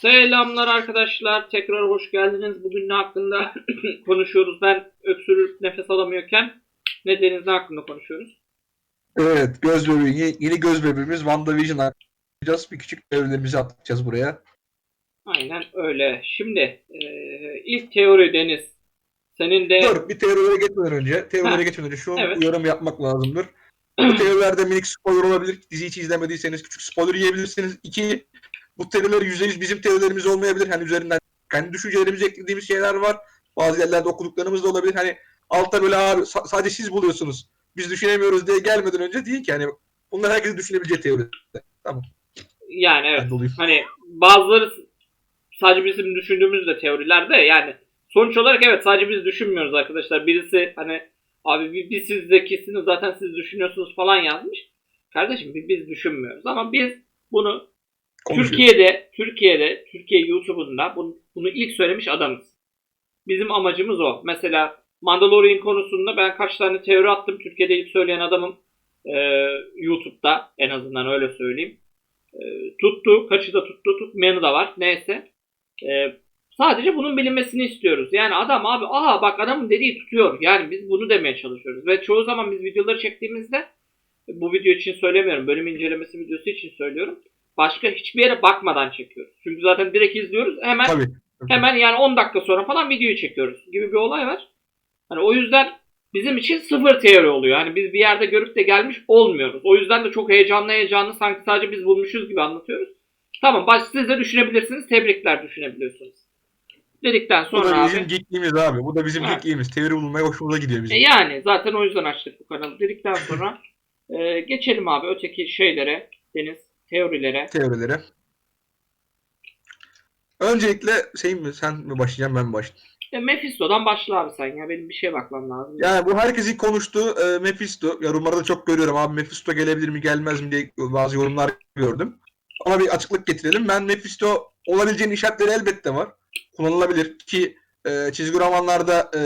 Selamlar arkadaşlar. Tekrar hoş geldiniz. Bugün ne hakkında konuşuyoruz? Ben öksürüp nefes alamıyorken ne deniz ne hakkında konuşuyoruz? Evet, göz bebeği, ye- yeni göz bebeğimiz WandaVision yapacağız. Bir küçük teorilerimizi atacağız buraya. Aynen öyle. Şimdi e, ilk teori Deniz. Senin de Dur, bir teorilere geçmeden önce, teorilere geçmeden önce şu evet. uyarım yapmak lazımdır. Bu teorilerde minik spoiler olabilir. Diziyi hiç izlemediyseniz küçük spoiler yiyebilirsiniz. İki, bu teoriler %100 bizim teorilerimiz olmayabilir. Hani üzerinden kendi düşüncelerimizi eklediğimiz şeyler var. Bazı yerlerde okuduklarımız da olabilir. Hani altta böyle sa- sadece siz buluyorsunuz. Biz düşünemiyoruz diye gelmeden önce değil ki hani bunlar herkesin düşünebileceği teoriler. yani evet. Hani bazıları sadece bizim düşündüğümüz de teoriler de yani sonuç olarak evet sadece biz düşünmüyoruz arkadaşlar. Birisi hani abi bir, bir siz zekisiniz zaten siz düşünüyorsunuz falan yazmış. Kardeşim biz, biz düşünmüyoruz ama biz bunu. Türkiye'de Türkiye'de Türkiye YouTube'unda bunu, bunu ilk söylemiş adamız. Bizim amacımız o. Mesela Mandalorian konusunda ben kaç tane teori attım. Türkiye'de ilk söyleyen adamım Ee, YouTube'da en azından öyle söyleyeyim. Ee, tuttu. Kaçı da tuttu. Tutmayanı da var. Neyse. Ee, sadece bunun bilinmesini istiyoruz. Yani adam abi aha bak adamın dediği tutuyor. Yani biz bunu demeye çalışıyoruz. Ve çoğu zaman biz videoları çektiğimizde bu video için söylemiyorum. Bölüm incelemesi videosu için söylüyorum. Başka hiçbir yere bakmadan çekiyoruz. Çünkü zaten direkt izliyoruz. Hemen Tabii. hemen yani 10 dakika sonra falan videoyu çekiyoruz gibi bir olay var. Hani o yüzden bizim için sıfır teori oluyor. Hani biz bir yerde görüp de gelmiş olmuyoruz. O yüzden de çok heyecanlı heyecanlı sanki sadece biz bulmuşuz gibi anlatıyoruz. Tamam baş siz de düşünebilirsiniz. Tebrikler düşünebiliyorsunuz. Dedikten Bu sonra da abi. bizim geekliğimiz abi. Bu da bizim Ha. geekliğimiz. Teori bulmaya hoşumuza gidiyor bizim. E yani zaten o yüzden açtık bu kanalı. Dedikten sonra e, geçelim abi öteki şeylere. Deniz teorilere. Teorilere. Öncelikle şey mi sen mi başlayacaksın ben mi başlayayım? E, Mephisto'dan başla abi sen ya. Benim bir şeye bakmam lazım. Yani bu herkesin konuştuğu e, Mephisto. Yorumlarda çok görüyorum abi Mephisto gelebilir mi gelmez mi diye bazı yorumlar gördüm. Ona bir açıklık getirelim. Ben Mephisto olabileceğinin işaretleri elbette var. Kullanılabilir ki e, çizgi romanlarda e,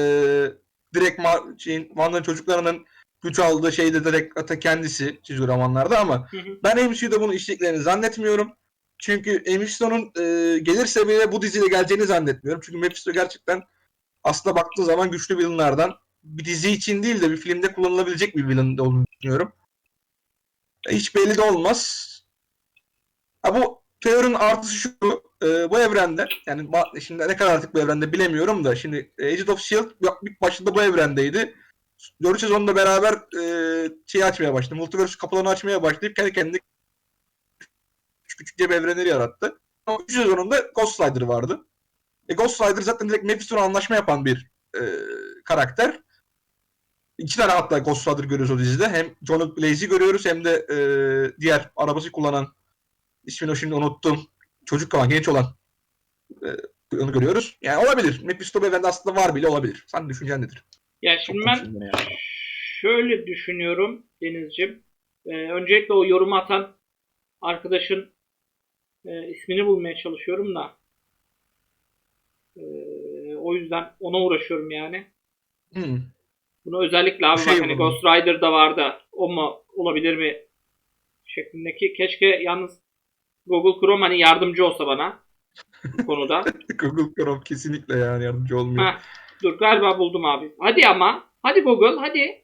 direkt ma- şeyin, Wanda'nın çocuklarının güç aldığı şey de direkt ata kendisi çizgi romanlarda ama Hı hı. Ben MCU'da bunu işlediklerini zannetmiyorum. Çünkü Mephisto'nun e, gelir seviyeye bu diziyle geleceğini zannetmiyorum. Çünkü Mephisto gerçekten aslında baktığı zaman güçlü villainlardan. Bir dizi için değil de bir filmde kullanılabilecek bir villain olduğunu düşünüyorum. E, hiç belli de olmaz. Ha, bu teorinin artısı şu. e, bu evrende yani şimdi ne kadar artık bu evrende bilemiyorum da şimdi Agent of S.H.I.E.L.D. başında bu evrendeydi. 4 sezonda beraber e, şey açmaya başladı. Multiverse kapılarını açmaya başlayıp kendi kendine küçük küçük cep evrenleri yarattı. Ama 3 sezonunda Ghost Rider vardı. E Ghost Rider zaten direkt Mephisto'na anlaşma yapan bir e, karakter. İki tane hatta Ghost Rider görüyoruz o dizide. Hem John Blaze'i görüyoruz hem de e, diğer arabası kullanan ismini şimdi unuttum. Çocuk olan, genç olan e, onu görüyoruz. Yani olabilir. Mephisto evrende aslında var bile olabilir. Sen düşüncen nedir? Ya Çok şimdi ben ya. şöyle düşünüyorum Denizciğim. Ee, öncelikle o yorumu atan arkadaşın e, ismini bulmaya çalışıyorum da. Ee, o yüzden ona uğraşıyorum yani. Hmm. Bunu özellikle abi şey bak hani. Ghost Rider'da vardı. O mu olabilir mi şeklindeki. Keşke yalnız Google Chrome hani yardımcı olsa bana bu konuda. Google Chrome kesinlikle yani yardımcı olmuyor. Ha, dur galiba buldum abi. Hadi ama. Hadi Google hadi.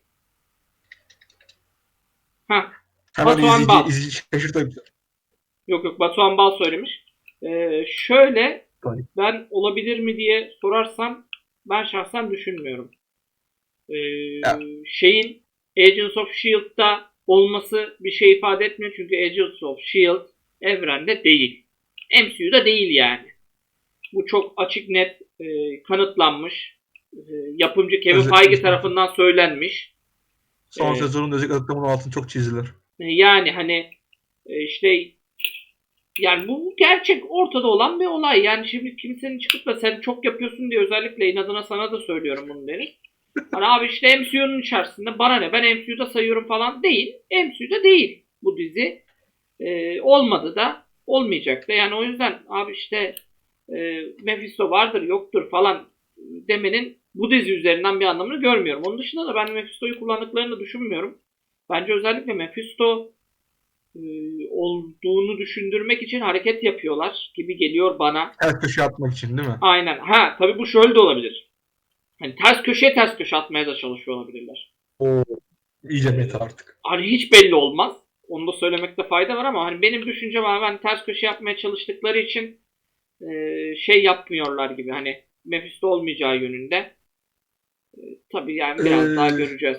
Ha, Hemen Batuhan izleyici, Bal. izleyici şaşırtabilir. Yok yok Batuhan Bal söylemiş. Ee, şöyle ben olabilir mi diye sorarsam ben şahsen düşünmüyorum. Ee, Ya. Şeyin Agents of S.H.I.E.L.D'da olması bir şey ifade etmiyor. Çünkü Agents of S.H.I.E.L.D. evrende değil. MCU'da değil yani. Bu çok açık net e, kanıtlanmış. E, yapımcı Kevin Özellikle- Feige tarafından söylenmiş. Son Evet. sezonun özellikle bunun altını çok çizdiler. E, Yani hani e, işte yani bu gerçek ortada olan bir olay. Yani şimdi kimsenin çıkıp da sen çok yapıyorsun diye özellikle inadına sana da söylüyorum bunu Deniz. Hani abi işte MCU'nun içerisinde bana ne ben MCU'da sayıyorum falan değil. MCU'da değil bu dizi. E, olmadı da olmayacak da. Yani o yüzden abi işte e, Mephisto vardır yoktur falan demenin bu dizi üzerinden bir anlamını görmüyorum. Onun dışında da ben Mephisto'yu kullandıklarını düşünmüyorum. Bence özellikle Mephisto e, olduğunu düşündürmek için hareket yapıyorlar gibi geliyor bana. Ters köşe atmak için değil mi? Aynen. Ha tabii bu şöyle de olabilir. Hani ters köşeye ters köşe atmaya da çalışıyor olabilirler. O iyice meta artık. Hani hiç belli olmaz. Onu da söylemekte fayda var ama hani benim düşüncem abi hani ters köşe yapmaya çalıştıkları için e, şey yapmıyorlar gibi hani Mephisto olmayacağı yönünde. Tabii yani biraz Ee, daha göreceğiz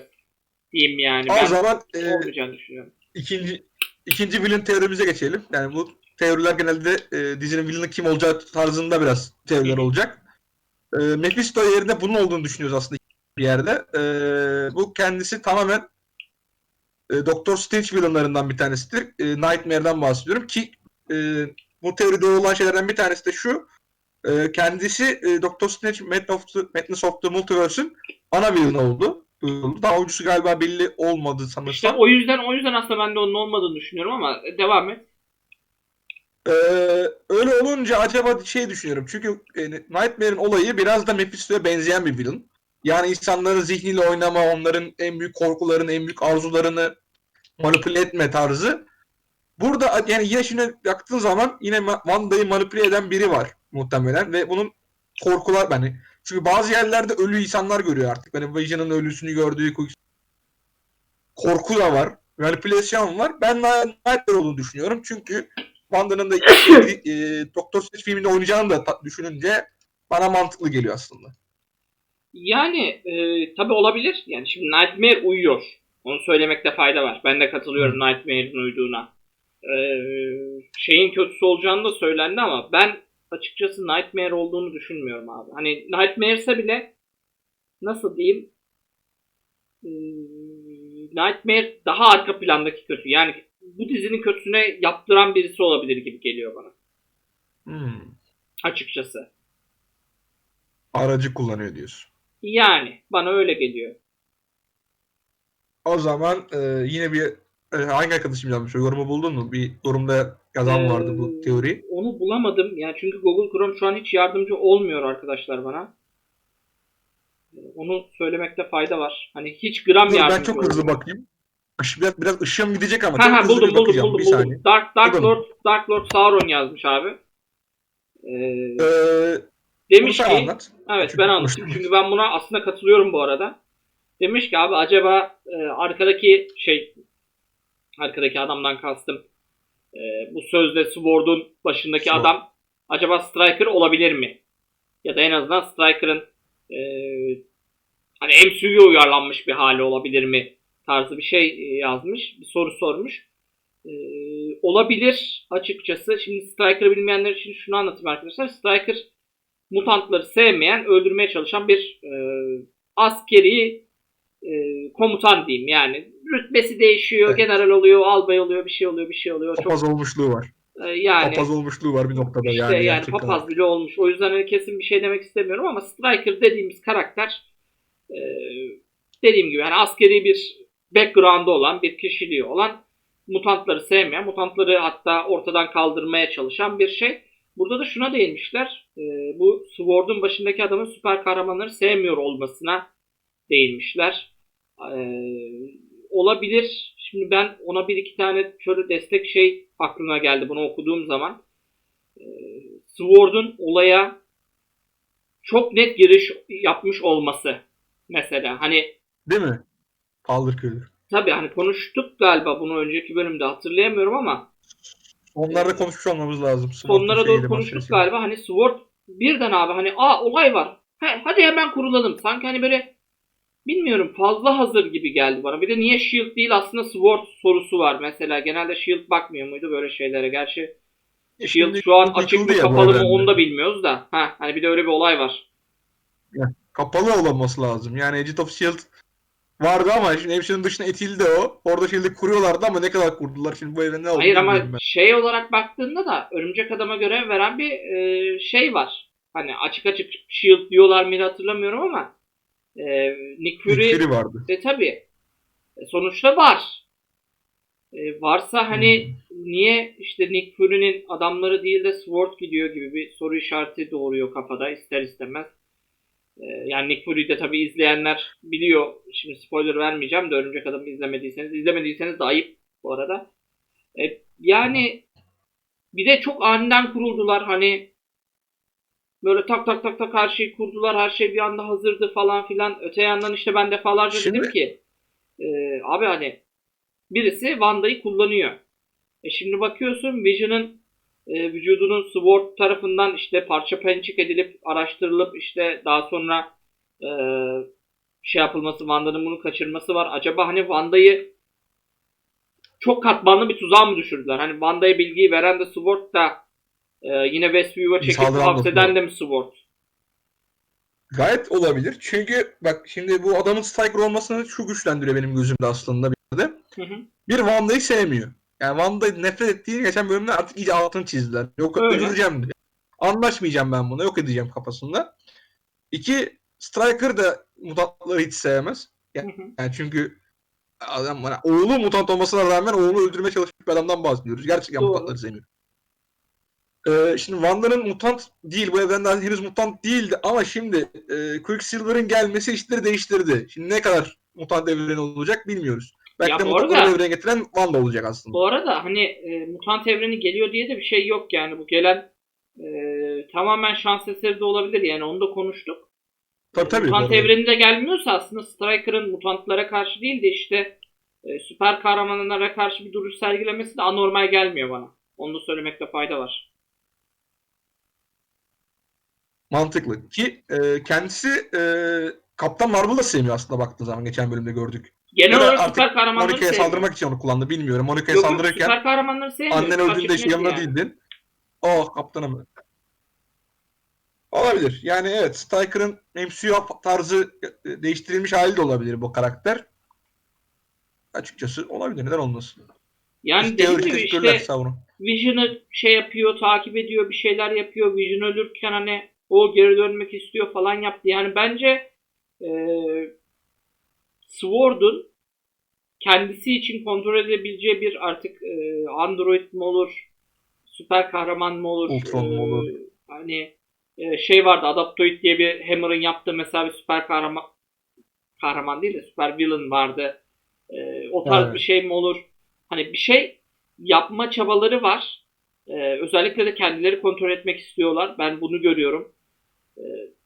diyeyim yani. O Ben zaman e, olmayacağını düşünüyorum. ikinci ikinci villain teorimize geçelim. Yani bu teoriler genelde e, dizinin villain'ı kim olacağı tarzında biraz teoriler olacak. E, Mephisto yerine bunun olduğunu düşünüyoruz aslında bir yerde. E, bu kendisi tamamen e, Doctor Strange villainlarından bir tanesidir. E, Nightmare'dan bahsediyorum ki e, bu teori doğru olan şeylerden bir tanesi de şu. E, kendisi e, Doctor Strange Madness of the, Madness of the Multiverse'ün ana villainı oldu. E, Daha oyuncusu galiba belli olmadı sanırsam. İşte o yüzden o yüzden aslında ben de onun olmadığını düşünüyorum ama devam et. Ee, öyle olunca acaba şey düşünüyorum. Çünkü e, Nightmare'in olayı biraz da Mephisto'ya benzeyen bir villain. Yani insanların zihniyle oynama, onların en büyük korkularını, en büyük arzularını manipüle etme tarzı. Burada yani yine şimdi baktığın zaman yine Wanda'yı manipüle eden biri var muhtemelen ve bunun korkular yani çünkü bazı yerlerde ölü insanlar görüyor artık. Hani Vision'ın ölüsünü gördüğü korku da var. Manipülasyon var. Ben Nightmare olduğunu düşünüyorum. Çünkü Wanda'nın da e, Doktor Strange filminde oynayacağını da düşününce bana mantıklı geliyor aslında. Yani e, tabii olabilir. Yani şimdi Nightmare uyuyor. Onu söylemekte fayda var. Ben de katılıyorum Nightmare'in uyduğuna. E, şeyin kötüsü olacağını da söylendi ama ben açıkçası Nightmare olduğunu düşünmüyorum abi. Hani Nightmare ise bile nasıl diyeyim e, Nightmare daha arka plandaki kötü. Yani bu dizinin kötüsüne yaptıran birisi olabilir gibi geliyor bana. Hmm. Açıkçası. Aracı kullanıyor diyorsun. Yani bana öyle geliyor. O zaman e, yine bir e, hangi arkadaşım yazmış? O yorumu buldun mu? Bir yorumda yazan vardı bu Ee, teori. Onu bulamadım. Yani çünkü Google Chrome şu an hiç yardımcı olmuyor arkadaşlar bana. Ee, Onu söylemekte fayda var. Hani hiç gram Dur, ben yardımcı çok hızlı bakayım. Biraz, biraz ışığım gidecek ama Ha ha buldum buldum buldum buldum. Dark Dark Buldum. Lord Dark Lord Sauron yazmış abi. Ee, Ee, demiş ki anlat. Evet Çünkü ben konuştum. Çünkü ben buna aslında katılıyorum bu arada. Demiş ki abi acaba e, arkadaki şey arkadaki adamdan kastım e, bu sözde Sword'un başındaki Sword. adam acaba Striker olabilir mi? Ya da en azından Striker'ın e, hani MCU'ya uyarlanmış bir hali olabilir mi? Tarzı bir şey e, yazmış. Bir soru sormuş. E, olabilir açıkçası. Şimdi Striker'ı bilmeyenler için şunu anlatayım arkadaşlar. Striker mutantları sevmeyen, öldürmeye çalışan bir e, askeri e, komutan diyeyim yani. Rütbesi değişiyor, Evet. general oluyor, albay oluyor, bir şey oluyor, bir şey oluyor. Çok Papaz olmuşluğu var. e, yani Papaz olmuşluğu var bir noktada işte yani. yani, gerçekten. papaz bile olmuş. O yüzden kesin bir şey demek istemiyorum ama Striker dediğimiz karakter e, dediğim gibi hani askeri bir background'ı olan, bir kişiliği olan mutantları sevmeyen, mutantları hatta ortadan kaldırmaya çalışan bir şey. Burada da şuna değinmişler. e, bu Sword'un başındaki adamın süper kahramanları sevmiyor olmasına değinmişler. E, olabilir. Şimdi ben ona bir iki tane şöyle destek şey aklıma geldi bunu okuduğum zaman. E, Sword'un olaya çok net giriş yapmış olması mesela. Hani Değil mi? Paldır küldür. tabii hani konuştuk galiba bunu önceki bölümde hatırlayamıyorum ama Onlarda Ee, konuşmuş olmamız lazım. Sword'un sonlara şeyiyle, doğru konuştuk galiba. Hani Sword birden abi hani aa olay var. He, hadi hemen kurulalım. Sanki hani böyle bilmiyorum fazla hazır gibi geldi bana. Bir de niye Shield değil aslında Sword sorusu var. Mesela genelde Shield bakmıyor muydu böyle şeylere? Gerçi E Shield şu an açık mı ya kapalı mı onu da bilmiyoruz da. Ha, hani bir de öyle bir olay var. Kapalı olması lazım. Yani Agent of S.H.I.E.L.D. vardı ama şimdi hepsinin dışına itildi o. Orada Shield'i kuruyorlardı ama ne kadar kurdular şimdi bu evde ne oldu Hayır ama ben. şey olarak baktığında da Örümcek Adam'a görev veren bir e, şey var. Hani açık açık Shield diyorlar mıydı hatırlamıyorum ama e, Nick Fury, Nick Fury vardı. e, tabii E, sonuçta var. E, varsa hani Hmm. niye işte Nick Fury'nin adamları değil de Sword gidiyor gibi bir soru işareti doğuruyor kafada ister istemez. E, yani Nick Fury'yi de tabii izleyenler biliyor. Şimdi spoiler vermeyeceğim de Örümcek Adam'ı izlemediyseniz. izlemediyseniz de ayıp bu arada. E, yani bir de çok aniden kuruldular hani böyle tak tak tak tak her şeyi kurdular her şey bir anda hazırdı falan filan öte yandan işte ben defalarca dedim Şimdi- ki e, abi hani birisi Wanda'yı kullanıyor. E şimdi bakıyorsun Vision'ın e, vücudunun Sword tarafından işte parça pençik edilip araştırılıp işte daha sonra e, şey yapılması Wanda'nın bunu kaçırması var. Acaba hani Wanda'yı çok katmanlı bir tuzağa mı düşürdüler? Hani Wanda'ya bilgiyi veren de Sword da e, yine Westview'a çekip Saldıran da hapseden de mi Sword? Gayet olabilir. Çünkü bak şimdi bu adamın striker olmasını şu güçlendiriyor benim gözümde aslında bir yerde. Hı hı. Bir Wanda'yı sevmiyor. Yani Wanda'yı nefret ettiğini geçen bölümde artık iyice altını çizdiler. Yok Öyle. öldüreceğim diye. Anlaşmayacağım ben buna. Yok edeceğim kafasında. İki Striker da mutantları hiç sevmez. Hı hı. Yani çünkü adam bana oğlu mutant olmasına rağmen oğlunu öldürmeye çalışmış bir adamdan bahsediyoruz. Gerçekten Doğru. mutantları sevmiyor. Ee, şimdi Wanda'nın mutant değil. Bu evrende henüz mutant değildi ama şimdi e, Quicksilver'ın gelmesi işleri değiştirdi. Şimdi ne kadar mutant evreni olacak bilmiyoruz. Belki Ya de mutantları evrene getiren Wanda olacak aslında. Bu arada hani e, mutant evreni geliyor diye de bir şey yok yani bu gelen e, tamamen şans eseri de olabilir yani onu da konuştuk. tabii tabii. Mutant evreni de gelmiyorsa aslında Striker'ın mutantlara karşı değil de işte e, süper kahramanlara karşı bir duruş sergilemesi de anormal gelmiyor bana. Onu da söylemekte fayda var. Mantıklı. Ki e, kendisi e, Kaptan Marvel da sevmiyor aslında baktığı zaman geçen bölümde gördük. Genel olarak artık süper kahramanları Monica'ya sevmiyor. saldırmak için onu kullandı bilmiyorum. Monica'ya Yok, yok, saldırırken süper kahramanları sevmiyor. annen Fark öldüğünde işte etmez yanında yani. değildin. Oh kaptanım. Olabilir. Yani evet Striker'ın MCU tarzı e, değiştirilmiş hali de olabilir bu karakter. Açıkçası olabilir. Neden olmasın? Yani İşte dediğim teorik gibi teşekkürler işte savrun. Vision'ı şey yapıyor, takip ediyor, bir şeyler yapıyor. Vision ölürken hani o geri dönmek istiyor falan yaptı. Yani bence eee Sword'un kendisi için kontrol edebileceği bir artık eee, Android mi olur, süper kahraman mı olur, Ultron mu eee, olur? hani eee, şey vardı Adaptoid diye bir Hammer'ın yaptığı mesela bir süper kahraman kahraman değil de süper villain vardı. Eee, o tarz Evet. bir şey mi olur? Hani bir şey yapma çabaları var. Ee, özellikle de kendileri kontrol etmek istiyorlar. Ben bunu görüyorum. Ee,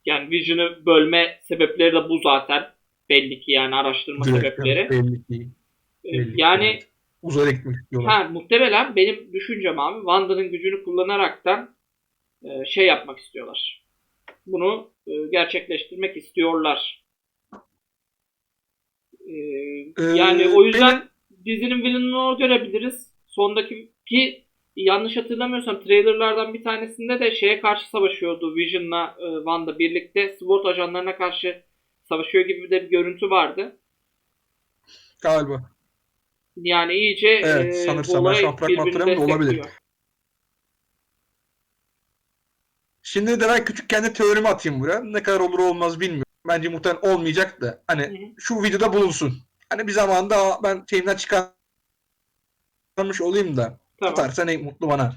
yani Vision'ı bölme sebepleri de bu zaten. Belli ki yani araştırma Direkt, sebepleri. Belli ki. Ee, belli yani evet. Uzaya gitmek istiyorlar. ha, muhtemelen benim düşüncem abi Wanda'nın gücünü kullanaraktan e, şey yapmak istiyorlar. Bunu e, gerçekleştirmek istiyorlar. Ee, Ee, yani o yüzden benim- dizinin villain'ını görebiliriz. Sondaki ki yanlış hatırlamıyorsam trailerlardan bir tanesinde de şeye karşı savaşıyordu. Vision'la e, Wanda birlikte SWORD ajanlarına karşı savaşıyor gibi de bir görüntü vardı. Galiba. Yani iyice Evet, e, sanırsam ben olay da olabilir. Şimdi de ben küçük kendi teorimi atayım buraya. Ne kadar olur olmaz bilmiyorum. Bence muhtemelen olmayacak da. Hani Hı hı. şu videoda bulunsun. Hani bir zamanda ben şeyimden çıkarmış olayım da Tamam. tutarsa ne mutlu bana.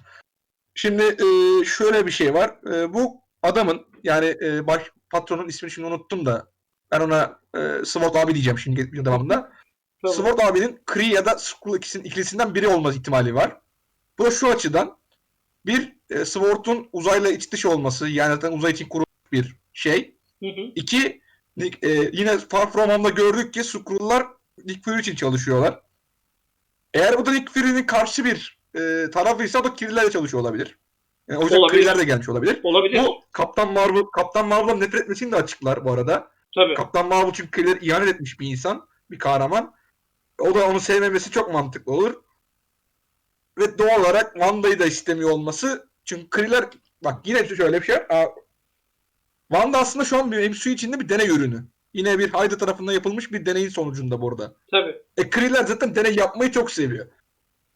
Şimdi e, şöyle bir şey var. E, bu adamın yani e, baş patronun ismini şimdi unuttum da ben ona e, Sword abi diyeceğim şimdi devamında. Tamam. Sword abinin Kree ya da Skrull ikisinin ikilisinden biri olma ihtimali var. Bu da şu açıdan bir e, Sword'un uzayla iç dış olması yani zaten uzay için kurulmuş bir şey. Hı hı. İki e, yine Far From Home'da gördük ki Skrull'lar Nick Fury için çalışıyorlar. Eğer bu da Nick Fury'nin karşı bir e, tarafıysa o da Krie'lerle çalışıyor olabilir. Yani o yüzden Olabilir. Krie'ler de gelmiş olabilir. Olabilir. Bu Kaptan Marvel Kaptan Marvel'ın nefret etmesini de açıklar bu arada. Tabii. Kaptan Marvel çünkü Krie'leri ihanet etmiş bir insan, bir kahraman. O da onu sevmemesi çok mantıklı olur. Ve doğal olarak Wanda'yı da istemiyor olması. Çünkü Krie'ler bak yine şöyle bir şey. Aa, Wanda aslında şu an bir MCU içinde bir deney ürünü. Yine bir Hydra tarafından yapılmış bir deneyin sonucunda burada. Tabii. E Krie'ler zaten deney yapmayı çok seviyor.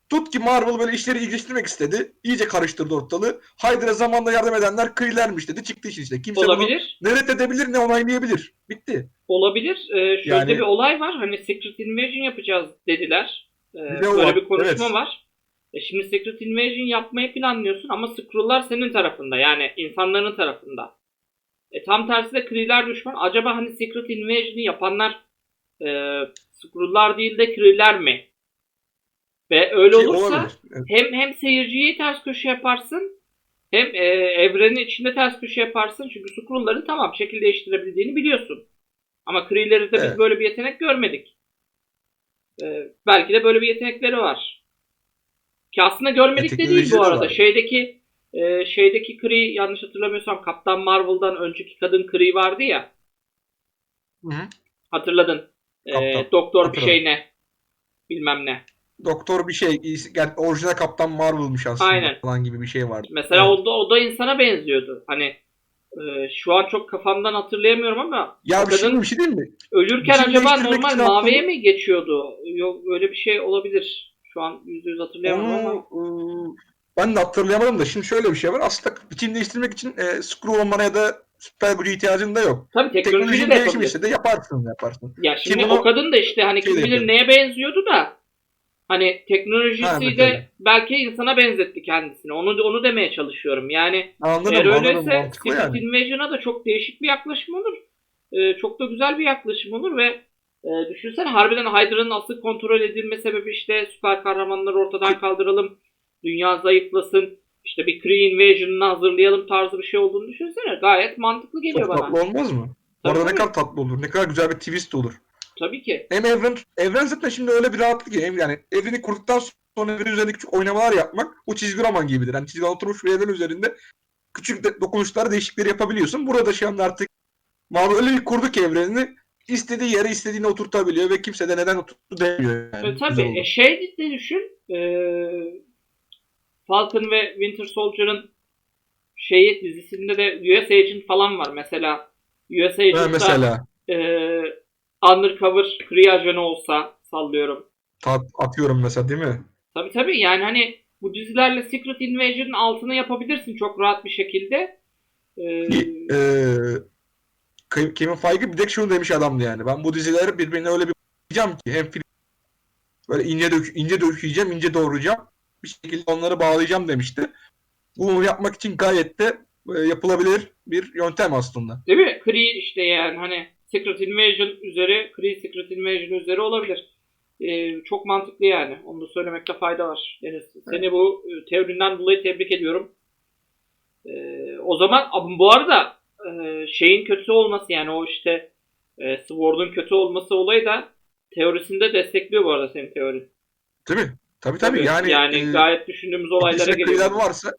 Tut ki Marvel böyle işleri ilginçleştirmek istedi. İyice karıştırdı ortalığı. Hydra zamanında yardım edenler Krie'lermiş dedi. Çıktı işin işte. Kimse bunu Olabilir. ne reddedebilir ne onaylayabilir. Bitti. Olabilir. Ee, şöyle Yani- bir olay var. Hani Secret Invasion yapacağız dediler. Ee, Bir de o böyle var, bir konuşma evet. var. E şimdi Secret Invasion yapmayı planlıyorsun ama Skrull'lar senin tarafında. Yani insanların tarafında. E tam tersi de Kree'ler düşman. Acaba hani Secret Invasion'ı yapanlar e, Skrull'lar değil de Kree'ler mi? Ve öyle Ki olursa olabilir. Evet. hem hem seyirciyi ters köşe yaparsın hem e, evrenin içinde ters köşe yaparsın. Çünkü Skrull'ların tamam şekil değiştirebildiğini biliyorsun. Ama Kree'lerde biz Evet. böyle bir yetenek görmedik. E, belki de böyle bir yetenekleri var. Ki aslında görmedik Ya, de değil bu arada. var. Şeydeki e, şeydeki Kree yanlış hatırlamıyorsam Kaptan Marvel'dan önceki kadın Kree vardı ya. Hı hı. Hatırladın. E, Kaptan. doktor bir Hatırladım. şey ne. Bilmem ne. Doktor bir şey. Yani orijinal Kaptan Marvel'mış aslında Aynen. falan gibi bir şey vardı. Mesela Evet. o, da, o da insana benziyordu. Hani e, şu an çok kafamdan hatırlayamıyorum ama Ya bir şey, bir şey değil mi? ölürken bir şey acaba normal maviye mi geçiyordu? Yok öyle bir şey olabilir. Şu an yüzde yüz hatırlayamadım ama. Onu e, ben de hatırlayamadım da şimdi şöyle bir şey var. Aslında biçim değiştirmek için e, screw olmana ya da süper gücü ihtiyacın da yok. Tabii Teknolojinin de yapabilir. işte de yaparsın yaparsın. Ya şimdi bunu o kadın da işte hani şey kim bilir neye benziyordu da hani teknolojisiyle mesela. belki insana benzetti kendisini. Onu onu demeye çalışıyorum. Yani Anladım Eğer anladım öyleyse Secret yani. Da çok değişik bir yaklaşım olur. Ee, çok da güzel bir yaklaşım olur ve e, düşünsene harbiden Hydra'nın asıl kontrol edilme sebebi işte süper kahramanları ortadan kaldıralım. Dünya zayıflasın. işte bir Kree Invasion'ını hazırlayalım tarzı bir şey olduğunu düşünsene. Gayet mantıklı geliyor Çok bana. tatlı olmaz mı? Tabii, arada ne kadar tatlı olur. Ne kadar güzel bir twist olur. Tabii ki. Hem evren evren zaten şimdi öyle bir rahatlık ki yani evreni kurduktan sonra evrenin üzerinde küçük oynamalar yapmak o çizgi roman gibidir. Yani çizgi oturmuş bir evren üzerinde küçük de, dokunuşlar değişiklikleri yapabiliyorsun. Burada şu anda artık Marvel öyle bir kurdu ki evrenini istediği yere istediğine oturtabiliyor ve kimse de neden oturttu demiyor. Yani. E, tabii. E, şey de düşün. e, Falcon ve Winter Soldier'ın şeyi dizisinde de US Agent falan var. Mesela US Ha, Agent'ta mesela e, undercover Kree ajanı olsa sallıyorum. tat, atıyorum mesela değil mi? Tabii tabii yani hani bu dizilerle Secret Invasion'ın altına yapabilirsin çok rahat bir şekilde. E, Ki, eee, Ke- Kevin Feige bir de şunu demiş adamdı yani. Ben bu dizileri birbirine öyle bir bağlayacağım ki hem film böyle ince dök ince dökeceğim, ince doğrayacağım. Bir şekilde onları bağlayacağım demişti. Bunu yapmak için gayet de e, yapılabilir bir yöntem aslında. Değil mi? Kree işte yani hani Secret Invasion üzeri, Kree Secret Invasion üzeri olabilir. Ee, çok mantıklı yani. Onu da söylemekte fayda var. Deniz, seni bu e, teorinden dolayı tebrik ediyorum. Ee, o zaman bu arada e, şeyin kötü olması yani o işte e, Sword'un kötü olması olayı da teorisinde destekliyor bu arada senin teorin. Değil mi? Tabii tabii, yani, e, gayet düşündüğümüz olaylara geliyor. varsa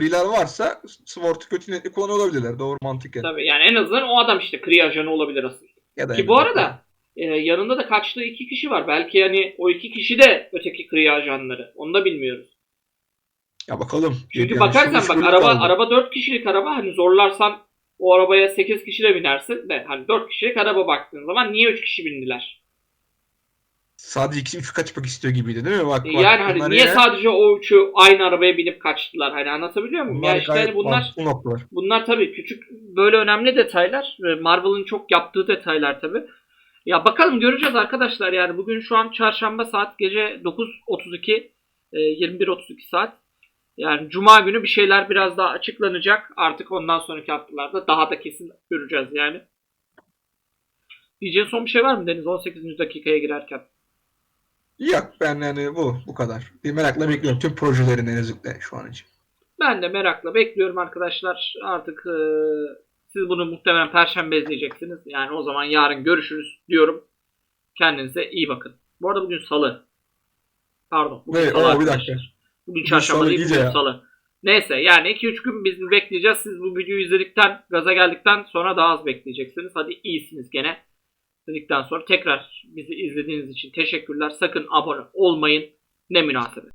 Kree'ler varsa Sword'u kötü niyetli kullanabilirler. Doğru mantıken. Tabii yani en azından o adam işte Kree ajanı olabilir aslında. Ya da Ki yani. bu arada e, yanında da kaçtığı iki kişi var. Belki yani o iki kişi de öteki Kree ajanları. Onu da bilmiyoruz. ya bakalım. Çünkü Yani bakarsan bak araba kaldı. araba 4 kişilik araba hani zorlarsan o arabaya 8 kişi de binersin de hani 4 kişilik araba baktığın zaman niye 3 kişi bindiler? Sadece ikisi üç kaçmak istiyor gibiydi değil mi? Bak, E, bak yani hani niye yine- sadece o üçü aynı arabaya binip kaçtılar? Hani anlatabiliyor muyum? bunlar ya işte hani bunlar noktalar. Bunlar tabii küçük böyle önemli detaylar. ve Marvel'ın çok yaptığı detaylar tabii. Ya bakalım göreceğiz arkadaşlar yani bugün şu an çarşamba saat gece 9.32 e, 21.32 saat. Yani cuma günü bir şeyler biraz daha açıklanacak. Artık ondan sonraki haftalarda daha da kesin göreceğiz yani. Diyeceğin son bir şey var mı Deniz 18. dakikaya girerken? Yok ben yani bu bu kadar. Bir merakla bekliyorum tüm projelerin en azından şu an için. Ben de merakla bekliyorum arkadaşlar. Artık e, siz bunu muhtemelen perşembe izleyeceksiniz. Yani o zaman yarın görüşürüz diyorum. Kendinize iyi bakın. Bu arada bugün salı. Pardon. Bugün Evet, salı oo, bir dakika. Bugün çarşamba değil bugün ya. salı. Neyse yani 2-3 gün biz bekleyeceğiz. Siz bu videoyu izledikten, gaza geldikten sonra daha az bekleyeceksiniz. Hadi iyisiniz gene. Dedikten sonra tekrar bizi izlediğiniz için teşekkürler. Sakın abone olmayın. Ne münasebet.